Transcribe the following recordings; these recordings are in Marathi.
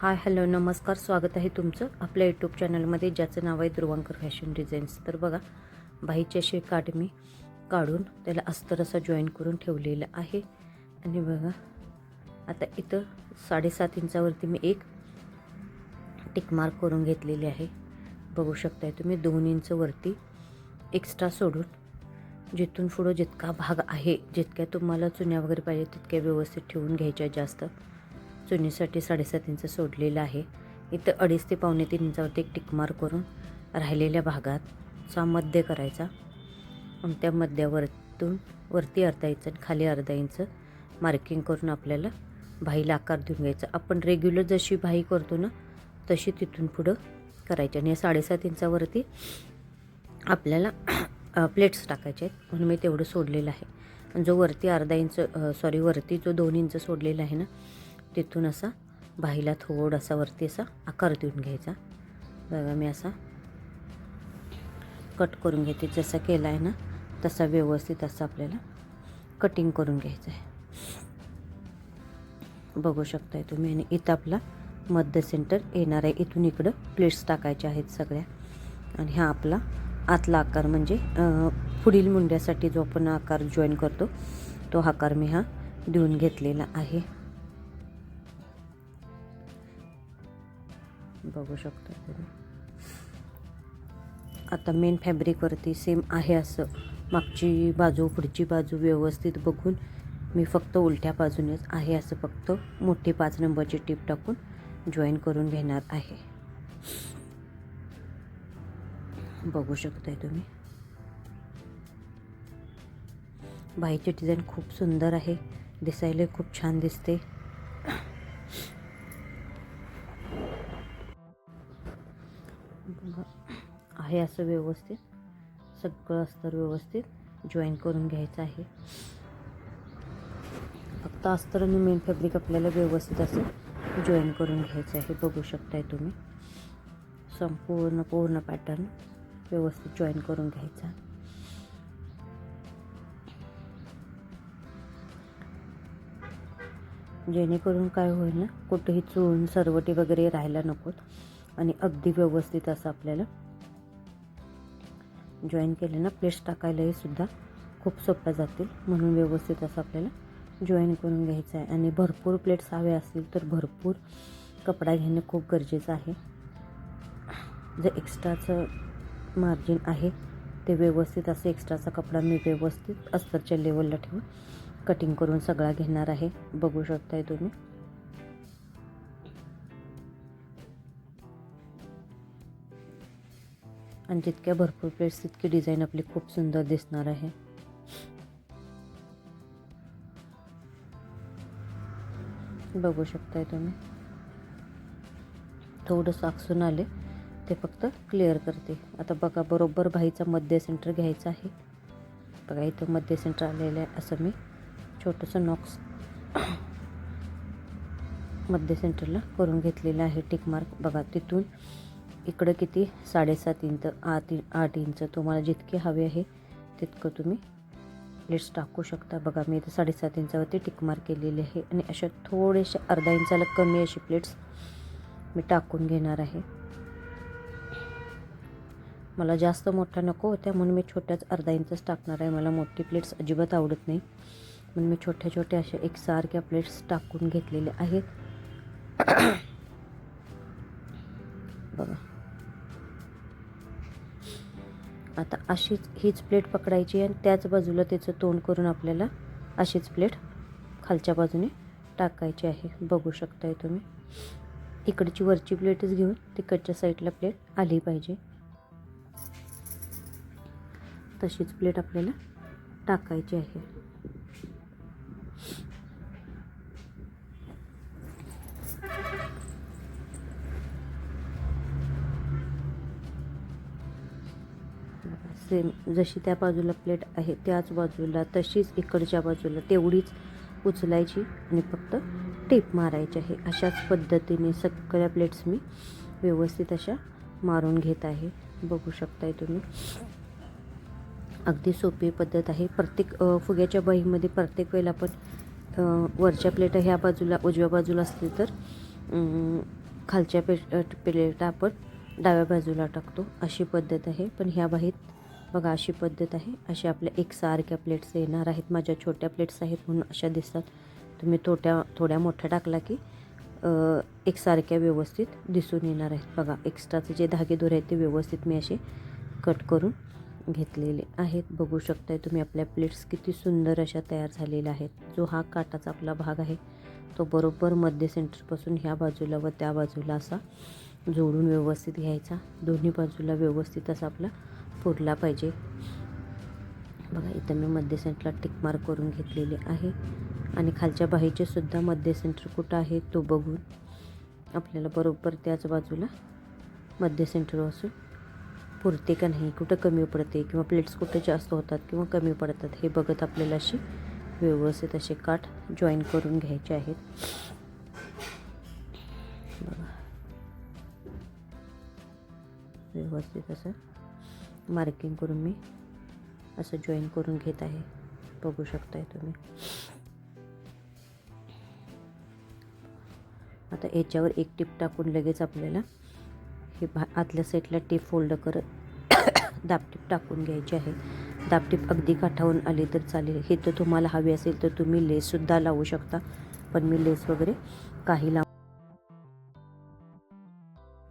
हाय हॅलो नमस्कार स्वागत आहे तुमचं आपल्या यूट्यूब चॅनलमध्ये ज्याचं नाव आहे ध्रुवांकर फॅशन डिझाईन्स. तर बघा बाईची अशी काठ मी काढून त्याला अस्तर असा जॉईन करून ठेवलेलं आहे. आणि बघा आता इथं साडेसात इंचावरती मी एक टिकमार्क करून घेतलेली आहे. बघू शकताय तुम्ही दोन इंचवरती एक्स्ट्रा सोडून जिथून पुढं जितका भाग आहे जितक्या तुम्हाला चुन्या वगैरे पाहिजे तितक्या व्यवस्थित ठेवून घ्यायच्या जास्त. चुनीसाठी साडेसात इंच सोडलेलं आहे. इथं अडीच ते पावणे तीन इंचावरती एक टिकमार करून राहिलेल्या भागाचा मध्य करायचा. आणि त्या मध्यावरतून वरती अर्धा इंच आणि खाली अर्धा इंच मार्किंग करून आपल्याला भाईला आकार देऊन घ्यायचा. आपण रेग्युलर जशी भाई करतो ना तशी तिथून पुढं करायची. आणि या साडेसात इंचावरती आपल्याला प्लेट्स टाकायचे आहेत. म्हणून मी तेवढं सोडलेलं आहे. जो वरती अर्धा इंच सॉरी वरती जो दोन इंच सोडलेला आहे ना तिथून असा बाईला थोडासा वरती असा आकार देऊन घ्यायचा. बघा मी असा कट करून घेते. जसा केला आहे ना तसा व्यवस्थित असं आपल्याला कटिंग करून घ्यायचं आहे. बघू शकताय तुम्ही. आणि इथं आपला मध्य सेंटर येणार आहे. इथून इकडं प्लेट्स टाकायच्या आहेत सगळ्या. आणि हा आपला आतला आकार म्हणजे पुढील मुंड्यासाठी जो आपण आकार जॉईन करतो तो आकार मी हा देऊन घेतलेला आहे. बघू शकता तुम्ही आता मेन फॅब्रिकवरती सेम आहे असं. मागची बाजू पुढची बाजू व्यवस्थित बघून मी फक्त उलट्या बाजूनेच आहे असं फक्त मोठी पाच नंबरची टीप टाकून जॉईन करून घेणार आहे. बघू शकताय तुम्ही. बाईची डिझाईन खूप सुंदर आहे. दिसायला खूप छान दिसते. आहे असं व्यवस्थित. सगळं अस्तर व्यवस्थित. जॉईन करून घ्यायचं आहे. फक्त अस्तर आणि मेन फॅब्रिक आपल्याला व्यवस्थित असं जॉईन करून घ्यायचं आहे. बघू शकताय तुम्ही. संपूर्ण पूर्ण पॅटर्न व्यवस्थित जॉईन करून घ्यायचा. जेणेकरून काय होईल ना कुठेही चून सरवटी वगैरे राहायला नकोत. आणि अगदी व्यवस्थित असं आपल्याला जॉईन केले ना प्लेट्स टाकायलाही सुद्धा खूप सोप्या जातील. म्हणून व्यवस्थित असं आपल्याला जॉईन करून घ्यायचं आहे आणि भरपूर प्लेट्स हवे असतील तर भरपूर कपडा घेणं खूप गरजेचं आहे. जे एक्स्ट्राचं मार्जिन आहे ते व्यवस्थित असं एक्स्ट्राचा कपडा मी व्यवस्थित अस्तरच्या लेवलला ठेवून कटिंग करून सगळा घेणार आहे. बघू शकताय तुम्ही. आणि जितक्या भरपूर प्लेट्स तितकी डिझाईन आपली खूप सुंदर दिसणार आहे. बघू शकताय तुम्ही. थोडं साकसून आले ते फक्त क्लिअर करते. आता बघा बरोबर भाईचा मध्य सेंटर घ्यायचा आहे. बघा इथं मध्य सेंटर आलेलं आहे असं मी छोटंसं नॉक्स मध्य सेंटरला करून घेतलेलं आहे टिक मार्क बघा तिथून इकडं किती? साडेसात इंच आठ आठ इंच. तुम्हाला जितके हवे आहे तितकं तुम्ही प्लेट्स टाकू शकता. बघा मी इथं साडेसात इंचावरती टिकमार केलेली आहे. आणि अशा थोडेशा अर्धा इंचाला कमी अशी प्लेट्स मी टाकून घेणार आहे. मला जास्त मोठा नको होत्या म्हणून मी छोट्याच अर्धा इंचच टाकणार आहे. मला मोठी प्लेट्स अजिबात आवडत नाही. म्हणून मी छोट्या छोट्या अशा एकसारख्या प्लेट्स टाकून घेतलेल्या आहेत. आता अशीच हीच प्लेट पकडायची आणि त्याच बाजूला त्याचं तोंड करून आपल्याला अशीच प्लेट खालच्या बाजूने टाकायची आहे. बघू शकताय तुम्ही. इकडची वरची प्लेटच घेऊन तिकडच्या साईडला प्लेट आली पाहिजे. तशीच प्लेट आपल्याला टाकायची आहे. सेम जशी त्या बाजूला प्लेट आहे त्याच बाजूला तशीच इकडच्या बाजूला तेवढीच उचलायची आणि फक्त टेप मारायची आहे. अशाच पद्धतीने सगळ्या प्लेट्स मी व्यवस्थित अशा मारून घेत आहे. बघू शकताय तुम्ही. अगदी सोपी पद्धत आहे. प्रत्येक फुग्याच्या बाईमध्ये प्रत्येक वेळेला आपण वरच्या प्लेट ह्या बाजूला उजव्या बाजूला असतील तर खालच्या पे प्लेट आपण डाव्या बाजूला टाकतो. अशी पद्धत आहे. पण ह्या बाहीत बघा अशी पद्धत आहे. अशा आपल्या एकसारख्या प्लेट्स येणार आहेत. माझ्या छोट्या प्लेट्स आहेत म्हणून अशा दिसतात. तुम्ही थोट्या थोड्या मोठ्या टाकला की एकसारख्या व्यवस्थित दिसून येणार आहेत. बघा एक्स्ट्राचे जे धागे दोरे आहेत ते व्यवस्थित मी असे कट करून घेतलेले आहेत. बघू शकताय तुम्ही आपल्या प्लेट्स किती सुंदर अशा तयार झालेल्या आहेत. जो हा काटाचा आपला भाग आहे तो बरोबर मध्य सेंटरपासून ह्या बाजूला व त्या बाजूला असा जोडून व्यवस्थित घ्यायचा. दोन्ही बाजूला व्यवस्थित असा आपला फोडला पाहिजे. बघा इथं मी मध्य सेंटरला टिक मार्क करून घेतलेले आहे. आणि खालच्या बाहीचे सुद्धा मध्य सेंटर कुठं आहे तो बघून आपल्याला बरोबर त्याच बाजूला मध्य सेंटर असून पुरते का नाही कुठं कमी पडते किंवा प्लेट्स कुठे जास्त होतात किंवा कमी पडतात हे बघत आपल्याला अशी व्यवस्थित असे काठ जॉईन करून घ्यायचे आहेत. बघा. व्यवस्थित असं मार्किंग करून मी असं जॉईन करून घेत आहे. बघू शकताय तुम्ही. आता याच्यावर एक टिप टाकून लगेच आपल्याला हे भा आतल्या साईडला टिप फोल्ड करत दाबटीप टाकून घ्यायची आहे. दाबटीप अगदी काठावरून आली तर चालेल. हे तर तुम्हाला हवी असेल तर तुम्ही लेससुद्धा लावू शकता. पण मी लेस वगैरे काही लाव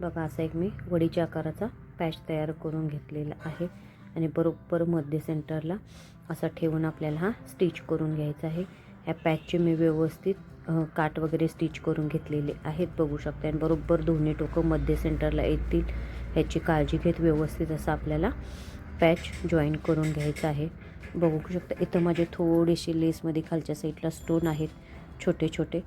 बघा असा एक मी वडीच्या आकाराचा पॅच तयार करून घेतलेला आहे. आणि बरोबर मध्य सेंटरला असा ठेवून आपल्याला हा स्टिच करून घ्यायचा आहे. ह्या पॅचचे मी व्यवस्थित काट वगैरे स्टिच करून घेतलेले आहेत बघू शकता. आणि बरोबर दोन्ही टोकं मध्य सेंटरला येतील ह्याची काळजी घेत व्यवस्थित असं आपल्याला पॅच जॉईन करून घ्यायचं आहे. बघू शकता इथं माझे थोडेसे लेसमध्ये खालच्या साईडला स्टोन आहेत छोटे छोटे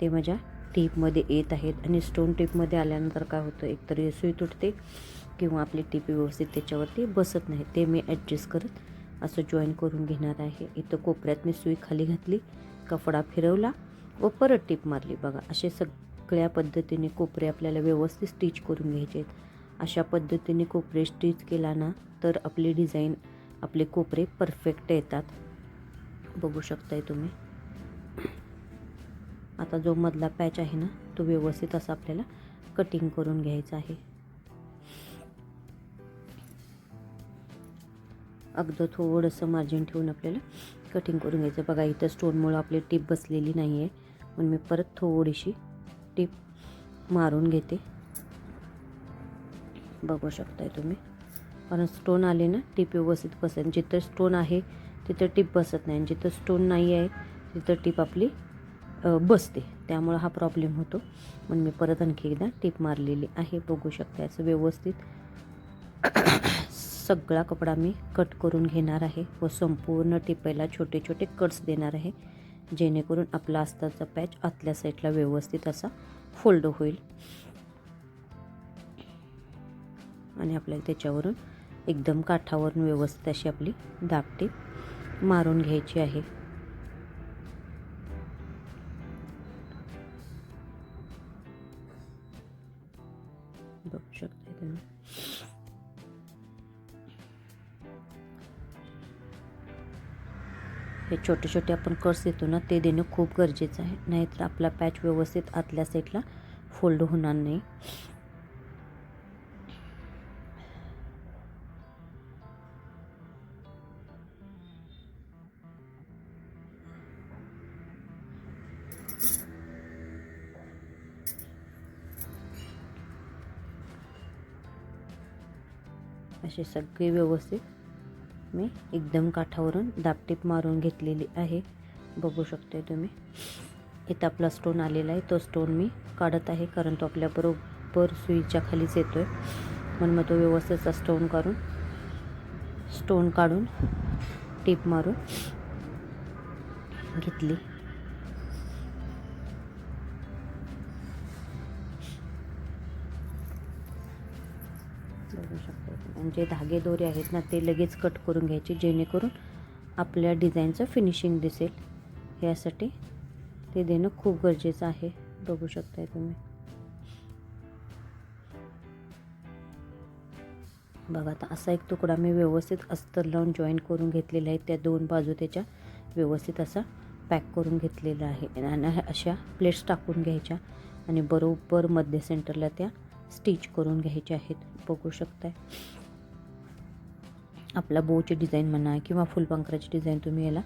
ते माझ्या टीपमध्ये येत आहेत आणि स्टोन टीपमध्ये आल्यानंतर काय होतं एकतर सुई तुटते किंवा आपली टीप व्यवस्थित त्याच्यावरती बसत नाही. ते मी ॲडजस्ट करत असं जॉईन करून घेणार आहे. इथं कोपऱ्यात मी सुई खाली घातली कपडा फिरवला व परत टीप मारली. बघा असे सगळ्या पद्धतीने कोपरे आपल्याला व्यवस्थित स्टिच करून घ्यायचे आहेत. अशा पद्धतीने कोपरे स्टिच केला ना तर आपली डिझाईन आपले कोपरे परफेक्ट येतात. बघू शकताय तुम्ही. आता जो मधला पॅच आहे ना तो व्यवस्थित असा आपल्याला कटिंग करून घ्यायचा आहे. अगदी थोडंसं मार्जिन ठेवून आपल्याला कटिंग करून घ्यायचं. बघा इथं स्टोनमुळं आपली टीप बसलेली नाही आहे म्हणून मी परत थोडीशी टीप मारून घेते. बघू शकताय तुम्ही. कारण स्टोन आले ना टीप व्यवस्थित बसेल. जिथं स्टोन आहे तिथं टीप बसत नाही. आणि जिथं स्टोन नाही आहे तिथं टीप आपली बसते. त्यामुळं हा प्रॉब्लेम होतो. म्हणून मी परत आणखी एकदा टीप मारलेली आहे. बघू शकता असं व्यवस्थित सगळा कपडा मी कट करून घेणार आहे व संपूर्ण टिपायला छोटे छोटे कट्स देणार आहे. जेणेकरून आपला आस्ताचा पॅच आतल्या साईडला व्यवस्थित असा फोल्ड होईल. आणि आपल्याला त्याच्यावरून एकदम काठावरून व्यवस्थित अशी आपली दाबटीप मारून घ्यायची आहे. हे छोटे छोटे आपण कर्स देतो ना ते देणं खूप गरजेचं आहे. नाहीतर आपला पॅच व्यवस्थित आतल्या साईडला फोल्ड होणार नाही. असे सगळे व्यवस्थित मी एकदम काठावरून दाबटीप मारून घेतलेली आहे. बघू शकते तुम्ही. इथं आपला स्टोन आलेला आहे. तो स्टोन मी काढत आहे कारण तो आपल्या बरोबर सुईच्या खालीच येतो आहे म्हणून मग तो व्यवस्थितचा स्टोन काढून स्टोन काढून टीप मारून घेतली. बघू शकता. आणि जे म्हणजे धागे दोरे आहेत ना ते लगेच कट करून घ्यायचे जेणेकरून आपल्या डिझाईनचं फिनिशिंग दिसेल. यासाठी ते देणं खूप गरजेचं आहे. बघू शकताय तुम्ही. बघा आता असा एक तुकडा मी व्यवस्थित अस्तर लावून जॉईन करून घेतलेला आहे. त्या दोन बाजू त्याच्या व्यवस्थित असा पॅक करून घेतलेला आहे. आणि अशा प्लेट्स टाकून घ्यायच्या आणि बरोबर मध्य सेंटरला त्या स्टिच करून घ्यायचे आहेत. बघू शकताय. आपला बोचे डिझाईन म्हणा किंवा फुलपांखराची डिझाईन तुम्ही याला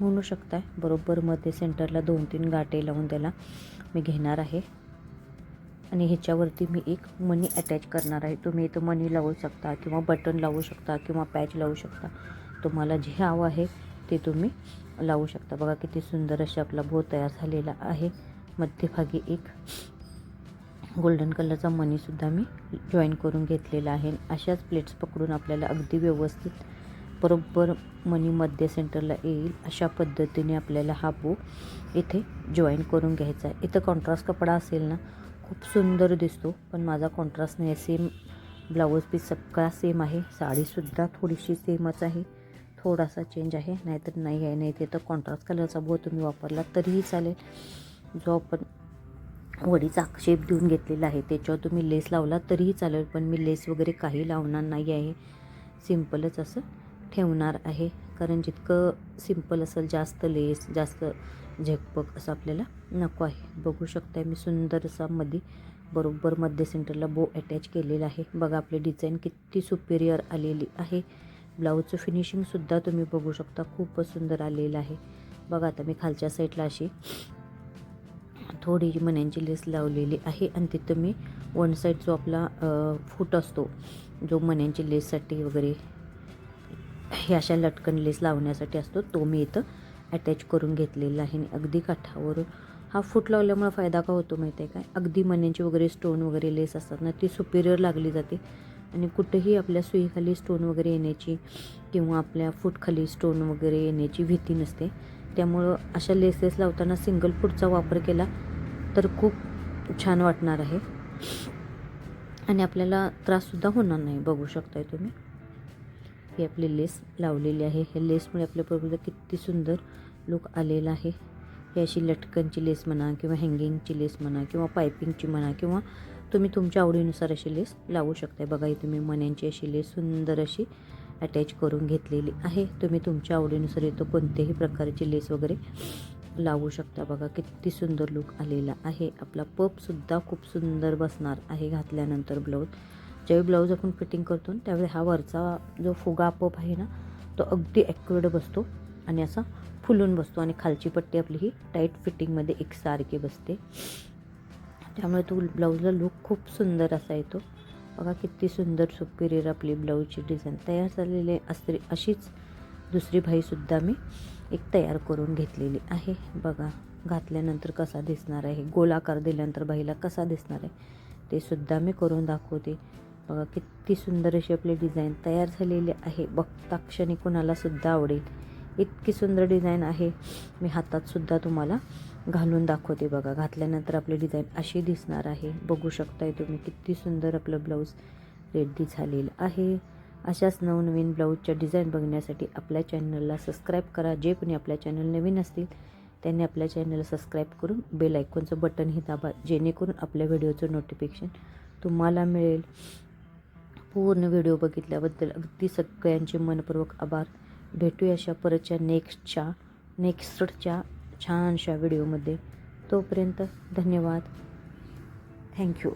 म्हणू शकताय. बरोबर मध्ये सेंटरला दोन तीन गाठे लावून त्याला मी घेणार आहे. आणि ह्याच्यावरती मी एक मनी अटॅच करणार आहे. तुम्ही इथं मनी लावू शकता किंवा बटन लावू शकता किंवा पॅच लावू शकता. तुम्हाला जे हवं आहे ते तुम्ही लावू शकता. बघा किती सुंदर असे आपला बो तयार झालेला आहे. मध्यभागी एक गोल्डन कलरचा मनीसुद्धा मी जॉईन करून घेतलेला आहे. अशाच प्लेट्स पकडून आपल्याला अगदी व्यवस्थित बरोबर मनी मध्य सेंटरला येईल अशा पद्धतीने आपल्याला हा बो इथे जॉईन करून घ्यायचा आहे. इथं कॉन्ट्रास्ट कपडा असेल ना खूप सुंदर दिसतो पण माझा कॉन्ट्रास्ट नाही. सेम ब्लाऊज पीस सगळा सेम आहे. साडीसुद्धा थोडीशी सेमच आहे. थोडासा चेंज आहे नाहीतर नाही आहे. नाही ते तर कॉन्ट्रास्ट कलरचा बो तुम्ही वापरला तरीही चालेल. जो आपण वडीचा आक्षेप देऊन घेतलेला आहे. त्याच्यावर तुम्ही लेस लावला तरीही चालेल पण मी लेस वगैरे काही लावणार नाही आहे. सिम्पलच असं ठेवणार आहे. कारण जितकं सिंपल असेल जास्त लेस जास्त झेकपक असं आपल्याला नको आहे. बघू शकताय मी सुंदर असा मध्ये बरोबर मध्य सेंटरला बो अटॅच केलेला आहे. बघा आपली डिझाईन किती सुपेरियर आलेली आहे. ब्लाऊजचं फिनिशिंगसुद्धा तुम्ही बघू शकता खूपच सुंदर आलेलं आहे. बघा आता मी खालच्या साईडला अशी थोडी मण्यांची लेस लावलेली आहे आणि तिथं मी वन साईड जो आपला फूट असतो जो मण्यांची लेससाठी वगैरे हे अशा लटकन लेस लावण्यासाठी असतो तो मी इथं अटॅच करून घेतलेला आहे. आणि अगदी काठावरून हा फूट लावल्यामुळे फायदा का होतो माहिती आहे काय? अगदी मण्यांची वगैरे स्टोन वगैरे लेस असतात ना ती सुपिरियर लागली जाते. आणि कुठेही आपल्या सुईखाली स्टोन वगैरे येण्याची किंवा आपल्या फूटखाली स्टोन वगैरे येण्याची भीती नसते. त्यामुळं अशा लेसेस लावताना सिंगल फूटचा वापर केला तर खूप छान वाटणार आहे. आणि आपल्याला त्राससुद्धा होणार नाही बघू शकताय तुम्ही. ही आपली लेस लावलेली आहे. हे लेसमुळे आपल्या आपल्याबरोबर किती सुंदर लुक आलेला आहे. ही अशी लटकनची लेस म्हणा किंवा हँगिंगची लेस म्हणा किंवा पायपिंगची म्हणा किंवा तुम्ही तुमच्या आवडीनुसार अशी लेस लावू शकताय. बघा इथे मी मण्यांची अशी लेस सुंदर अशी अटॅच करून घेतलेली आहे. तुम्ही तुमच्या आवडीनुसार येतो कोणत्याही प्रकारची लेस वगैरे लावू शकता बघा. किती सुंदर लुक आलेला आहे. आपला पपसुद्धा खूप सुंदर बसणार आहे घातल्यानंतर ब्लाऊज ज्यावेळी ब्लाऊज आपण फिटिंग करतो त्यावेळी हा वरचा जो फुगा पप आहे ना तो अगदी ॲक्युरेट बसतो आणि असा फुलून बसतो आणि खालची पट्टी आपली ही टाईट फिटिंगमध्ये एकसारखी बसते. त्यामुळे तो ब्लाऊजला लुक खूप सुंदर असा येतो. बघा किती सुंदर सुपिरियर आपली ब्लाऊजची डिझाईन तयार झालेली असते अशीच दुसरी भाईसुद्धा मी एक तयार करून घेतलेली आहे. बघा घातल्यानंतर कसा दिसणार आहे. गोलाकार दिल्यानंतर बाईला कसा दिसणार आहे. ते सुद्धा मी करून दाखवते. बघा किती सुंदर अशी आपली डिझाईन तयार झालेली आहे. बघता क्षणी कुणालासुद्धा आवडेल. इतकी सुंदर डिझाईन आहे. मी हातातसुद्धा तुम्हाला घालून दाखवते बघा. घातल्यानंतर आपली डिझाईन अशी दिसणार आहे. बघू शकताय तुम्ही किती सुंदर आपलं ब्लाऊज रेडी झालेलं आहे. अशाच नवनवीन ब्लाऊजच्या डिझाईन बघण्यासाठी आपल्या चॅनलला सबस्क्राईब करा. जे कोणी आपल्या चॅनल नवीन असतील त्यांनी आपल्या चॅनलला सबस्क्राईब करून बेल आयकॉनचं बटनही दाबा. जेणेकरून आपल्या व्हिडिओचं नोटिफिकेशन तुम्हाला मिळेल. पूर्ण व्हिडिओ बघितल्याबद्दल अगदी सगळ्यांचे मनपूर्वक आभार. भेटूया अशा परतच्या नेक्स्टच्या नेक्स्टच्या छानशा व्हिडिओमध्ये. तोपर्यंत धन्यवाद. थँक्यू.